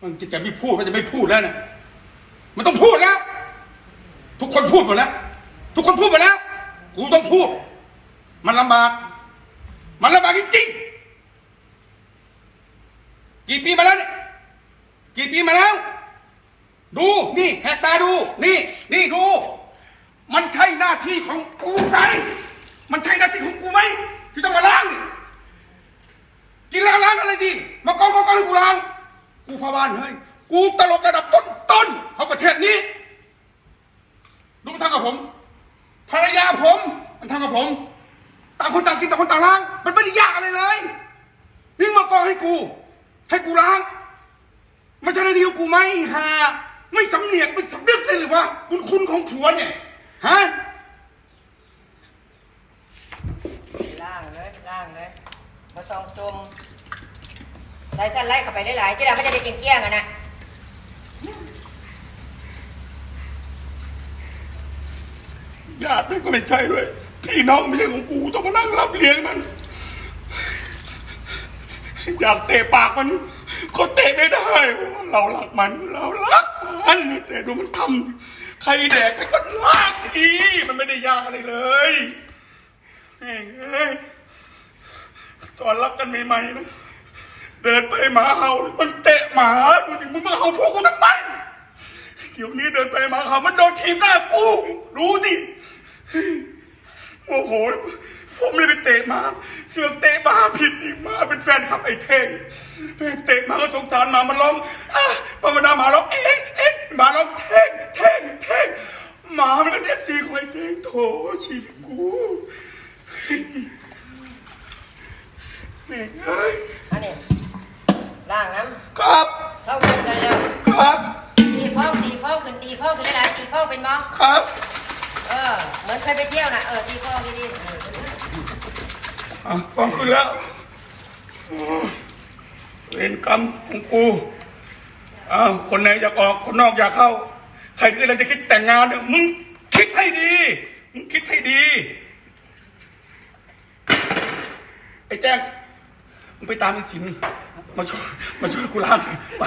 มันจะจะไม่พูดก็จะไม่พูดแล้วเนี่ยมันต้องพูดแล้ว ทุกคนพูดหมดแล้ว ทุกคนพูดหมดแล้วกูต้องพูด มันลำบาก มันลำบากจริงๆกี่ปีมาแล้วเนี่ยกี่ปีมาแล้ว ดูนี่แหกตาดู นี่ นี่ดู มันใช่หน้าที่ของกูไหมมันใช่หน้าที่ของกูไหมที่ต้องมาล้างนี่กินล้างล้างอะไรดีมากองมากองให้กูล้าง กูพาบ้านเฮ้ย กูตลกระดับต้นต้นๆของประเทศนี้ดูมันทำกับผม ภรรยาผมมันทำกับผม ต่างคนต่างกินต่างคนต่างล้าง มันไม่ได้ยากอะไรเลยนี่มากองให้กู ให้กูล้างไม่ใช่หน้าที่ของกูไหมฮะไม่สำเนียกไม่สำนึกเลยหรือวะบุญคุณของผัวเนี่ย ฮะล่างเลยล่างเลยมาต้องจม ใส่สั้นไล่เข้าไปหลายๆที่เราไม่จะได้กินเกลี้ยงอะนะญาติมันก็ไม่ใช่ด้วย พี่น้องไม่ใช่ของกูต้องมานั่งรับเลี้ยงมันอยากเตะปากมันก็เตะไม่ได้ เราะว่าเรารักมัน เรารักมันแต่ดูมันทำใครแดกมันก็ลากทีมันไม่ได้ยากอะไรเลยแม่งเอ้ยตอนรักกันใหม่ๆนะ เดินไปหมาเห่ามันเตะหมาดูสิมึงมาเห่าพวกกูทำไมเดี๋ยวนี้เดินไปหมาเห่ามันโดนทีมหน้ากูรู้ดิโอ้โหผมไม่ไปเตะหมาเสือกเตะหมาผิดอีกหมาเป็นแฟนขับไอ้เท่งแม่งเตะหมาก็สงสารหมามันร้องอะพอมดาหมาร้องเอ๊ะเอ๊ะหมาร้องเท่งเท่งเท่งหมามันเป็นเอฟซีของไอ้เท่งโถชีวิตกูแม่ ล่างน้ครับำเข้าขึ้นเลยแล้วครับตีฟ้องตีฟ้องขึ้นตีฟ้องขึ้นหลายๆตีฟ้องเป็นบ้องครับ เออเหมือนเคยไปเที่ยวนะเออตีฟ้องดีๆเอออะฟังขึ้นแล้วเวรกรรมของกูอ้าวคนไหนอยากออก คนนอกอยากเข้า ใครที่กำลังจะคิดแต่งงานเนี่ยมึงคิดให้ดี มึงคิดให้ดี ไอ้แจ้ง มึงไปตามไอ้สินมาช่วยมาช่วยกูล้างไป